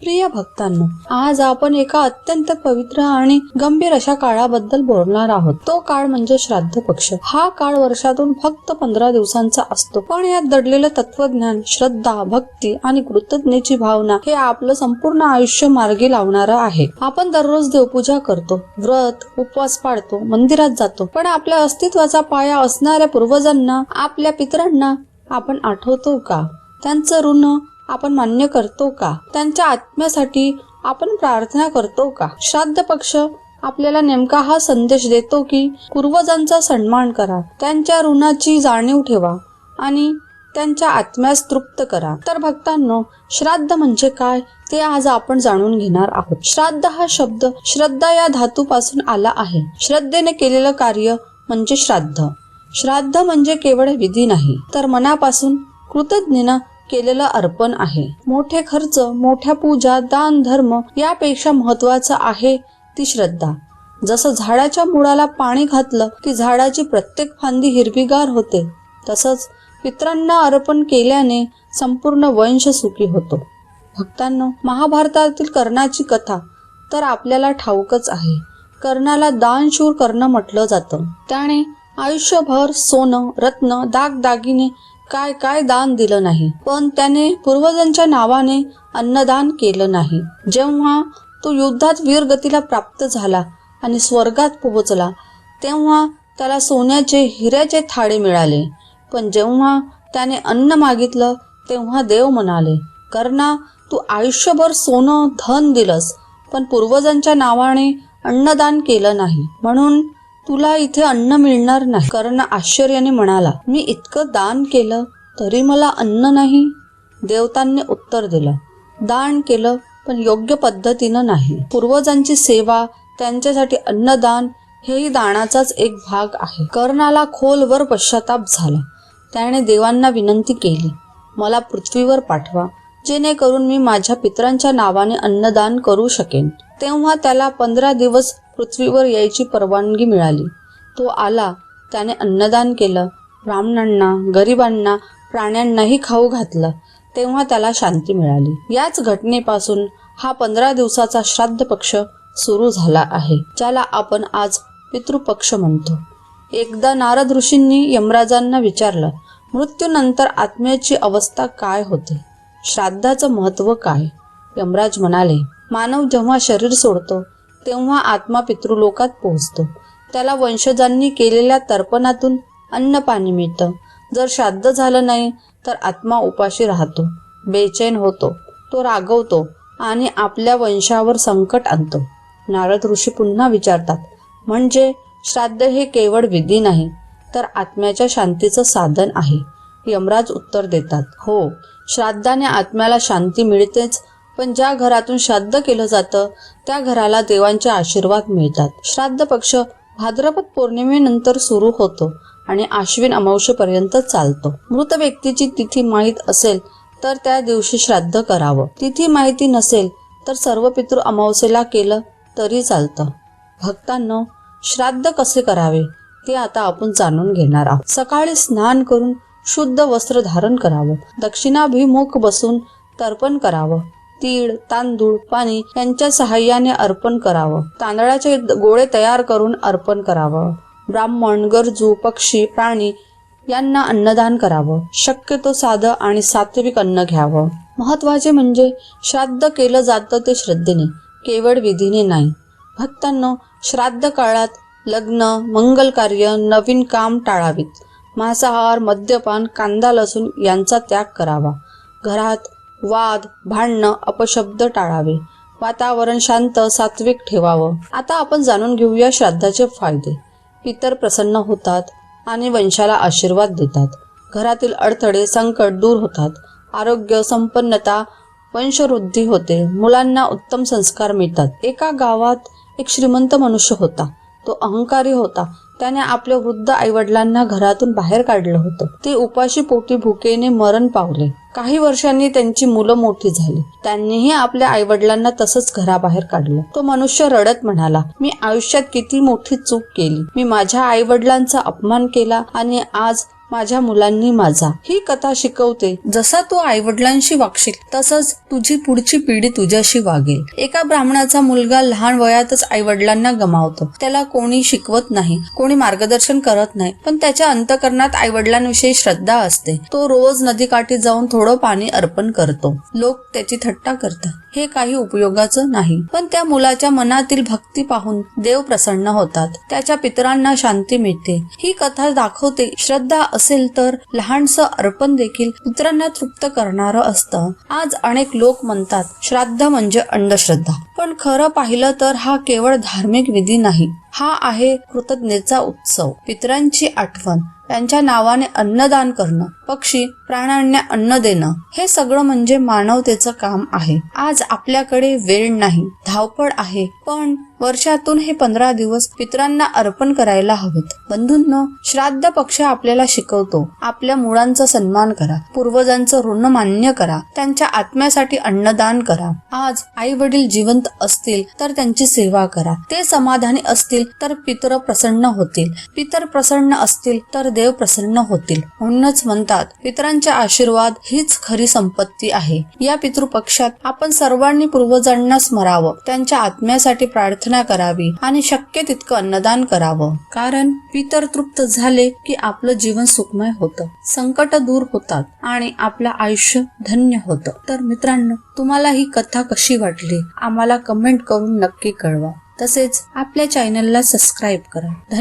प्रिय भक्तांनो आज आपण एका अत्यंत पवित्र आणि गंभीर अशा काळाबद्दल बोलणार आहोत. तो काळ म्हणजे श्राद्ध पक्ष. हा काळ वर्षातून फक्त पंधरा दिवसांचा असतो. पण यात दडलेलं तत्वज्ञान श्रद्धा भक्ती आणि कृतज्ञतेची भावना हे आपलं संपूर्ण आयुष्य मार्गी लावणारं आहे. आपण दररोज देवपूजा करतो व्रत उपवास पाळतो मंदिरात जातो. पण आपल्या अस्तित्वाचा पाया असणाऱ्या पूर्वजांना आपल्या पितरांना आपण आठवतो का? त्यांचं ऋण आपण मान्य करतो का? त्यांच्या आत्म्यासाठी आपण प्रार्थना करतो का? श्राद्ध पक्ष आपल्याला नेमका हा संदेश देतो की पूर्वजांचा सन्मान करा. त्यांच्या ऋणाची जाणीव ठेवा आणि त्यांच्या आत्म्यास तृप्त करा. तर भक्तांनो श्राद्ध म्हणजे काय ते आज आपण जाणून घेणार आहोत. श्राद्ध हा शब्द श्रद्धा या धातूपासून आला आहे. श्रद्धेने केलेलं कार्य म्हणजे श्राद्ध. श्राद्ध म्हणजे केवळ विधी नाही तर मनापासून कृतज्ञनं केलेलं अर्पण आहे. मोठे खर्च मोठ्या पूजा दान धर्म यापेक्षा महत्वाचं आहे ती श्रद्धा. जसं झाडाच्या मुळाला पाणी घातलं की झाडाची प्रत्येक फांदी हिरवीगार होते. तसंच पित्रांना अर्पण केल्याने संपूर्ण वंश सुखी होतो. भक्तांनो महाभारतातील कर्णाची कथा तर आपल्याला ठाऊकच आहे. कर्णाला दानशूर कर्ण म्हटलं जातं. त्याने आयुष्यभर सोनं रत्न दागदागिने काय काय दान दिलं नाही. पण त्याने पूर्वजांच्या नावाने अन्नदान केलं नाही. जेव्हा तो युद्धात वीरगतीला प्राप्त झाला आणि स्वर्गात पोहोचला तेव्हा त्याला सोन्याचे हिऱ्याचे थाळे मिळाले. पण जेव्हा त्याने अन्न मागितलं तेव्हा देव म्हणाले कर्णा तू आयुष्यभर सोनं धन दिलंस पण पूर्वजांच्या नावाने अन्नदान केलं नाही. म्हणून तुला इथे अन्न मिळणार नाही. कर्ण आश्चर्याने म्हणाला मी इतकं दान केलं तरी मला अन्न नाही. देवतांनी उत्तर दिलं दान केलं पण योग्य पद्धतीनं नाही. पूर्वजांची सेवा त्यांच्यासाठी अन्नदान हेही दानाचाच एक भाग आहे. कर्णाला खोलवर पश्चाताप झाला. त्याने देवांना विनंती केली मला पृथ्वीवर पाठवा. जेणेकरून मी माझ्या पितरांच्या नावाने अन्नदान करू शकेन. तेव्हा त्याला पंधरा दिवस पृथ्वीवर यायची परवानगी मिळाली. तो आला त्याने अन्नदान केलं ब्राह्मणांना गरिबांना प्राण्यांनाही खाऊ घातलं. तेव्हा त्याला शांती मिळाली. याच घटनेपासून हा पंधरा दिवसाचा श्राद्ध पक्ष सुरू झाला आहे ज्याला आपण आज पितृपक्ष म्हणतो. एकदा नारद ऋषींनी यमराजांना विचारलं मृत्यूनंतर आत्म्याची अवस्था काय होते? श्राद्धाचं महत्त्व काय? यमराज म्हणाले मानव जेव्हा शरीर सोडतो तेव्हा आत्मा पितृलोकात पोहोचतो. त्याला वंशजांनी केलेल्या तर्पणातून अन्न पाणी मिळतं. जर श्राद्ध झालं नाही तर आत्मा उपाशी राहतो बेचैन होतो तो रागवतो आणि आपल्या वंशावर संकट आणतो. नारद ऋषी पुन्हा विचारतात म्हणजे श्राद्ध हे केवळ विधी नाही तर आत्म्याच्या शांतीचं साधन आहे? यमराज उत्तर देतात हो श्राद्धाने आत्म्याला शांती मिळतेच पण ज्या घरातून श्राद्ध केलं जातं त्या घराला देवांचे आशीर्वाद मिळतात. श्राद्ध पक्ष भाद्रपद पौर्णिमेनंतर सुरू होतो आणि आश्विन अमावशेपर्यंत चालतो. मृत व्यक्तीची तिथी माहीत असेल तर त्या दिवशी श्राद्ध करावं. तिथी माहिती नसेल तर सर्व पितृ अमावस्येला केलं तरी चालतं. भक्तांनो श्राद्ध कसे करावे ते आता आपण जाणून घेणार आहोत. सकाळी स्नान करून शुद्ध वस्त्र धारण करावं. दक्षिणाभिमुख बसून तर्पण करावं. तीळ तांदूळ पाणी यांच्या सहाय्याने अर्पण करावं. तांदळाचे गोळे तयार करून अर्पण करावं. ब्राह्मण गरजू पक्षी प्राणी यांना अन्नदान करावं. शक्यतो साधं आणि सात्विक अन्न घ्यावं. महत्त्वाचे म्हणजे श्राद्ध केलं जातं ते श्रद्धेने केवळ विधीने नाही. भक्तांनो श्राद्ध काळात लग्न मंगल कार्य नवीन काम टाळावीत. मांसाहार मद्यपान कांदा लसूण यांचा त्याग करावा. घरात वाद भांडणं अपशब्द टाळावे. वातावरण शांत सात्विक ठेवावं. आता आपण जाणून घेऊया श्राद्धाचे फायदे. पितर प्रसन्न होतात आणि वंशाला आशीर्वाद देतात. घरातील अडथळे संकट दूर होतात. आरोग्य संपन्नता वंशवृद्धी होते. मुलांना उत्तम संस्कार मिळतात. एका गावात एक श्रीमंत मनुष्य होता. तो अहंकारी होता. त्याने आपल्या वृद्ध आईवडिलांना घरातून बाहेर काढलं होतं. ते उपाशी पोटी भुकेने मरण पावले. काही वर्षांनी त्यांची मुलं मोठी झाली. त्यांनीही आपल्या आईवडिलांना तसंच घराबाहेर काढलं. तो मनुष्य रडत म्हणाला मी आयुष्यात किती मोठी चूक केली. मी माझ्या आईवडिलांचा अपमान केला आणि आज माझ्या मुलांनी माझा. ही कथा शिकवते. जसा तू आईवडिलांशी वागशील तसंच तुझी पुढची पिढी तुझ्याशी वागेल. एका ब्राह्मणाचा मुलगा लहान वयातच आईवडिलांना गमावतो. त्याला कोणी शिकवत नाही कोणी मार्गदर्शन करत नाही पण त्याच्या अंतकरणात आईवडिलांविषयी श्रद्धा असते. तो रोज नदीकाठी जाऊन थोडं पाणी अर्पण करतो. लोक त्याची थट्टा करतात. हे काही उपयोगाचं नाही. पण त्या मुलाच्या मनातील भक्ती पाहून देव प्रसन्न होतात. त्याच्या पितरांना शांती मिळते. ही कथा दाखवते श्रद्धा असेल तर लहानसं अर्पण देखील पुत्रांना तृप्त करणारं असतं. आज अनेक लोक म्हणतात श्राद्ध म्हणजे अंधश्रद्धा. पण खरं पाहिलं तर हा केवळ धार्मिक विधी नाही. हा आहे कृतज्ञतेचा उत्सव पितरांची आठवण. त्यांच्या नावाने अन्नदान करणं पक्षी प्राण्यांना अन्न देणं हे सगळं म्हणजे मानवतेचं काम आहे. आज आपल्याकडे वेळ नाही धावपळ आहे पण वर्षातून हे पंधरा दिवस पितरांना अर्पण करायला हवेत. बंधूंनो श्राद्ध पक्ष आपल्याला शिकवतो. आपल्या मुळांचा सन्मान करा पूर्वजांचं ऋण मान्य करा त्यांच्या आत्म्यासाठी अन्नदान करा. आज आई वडील जिवंत असतील तर त्यांची सेवा करा. ते समाधानी असतील तर पितर प्रसन्न होतील. पितर प्रसन्न असतील तर देव प्रसन्न होतील. म्हणूनच म्हणतात पितरांचे आशीर्वाद हीच खरी संपत्ती आहे. या पितृपक्षात आपण सर्वांनी पूर्वजांना स्मरावं त्यांच्या आत्म्यासाठी प्रार्थना करावी आणि शक्य तितकं अन्नदान करावं. कारण पितर तृप्त झाले की आपलं जीवन सुखमय होतं. संकट दूर होतात आणि आपलं आयुष्य धन्य होतं. तर मित्रांनो तुम्हाला ही कथा कशी वाटली? आम्हाला कमेंट करून नक्की कळवा. तसेच आपल्या चॅनलला सबस्क्राईब करा. धन्यवाद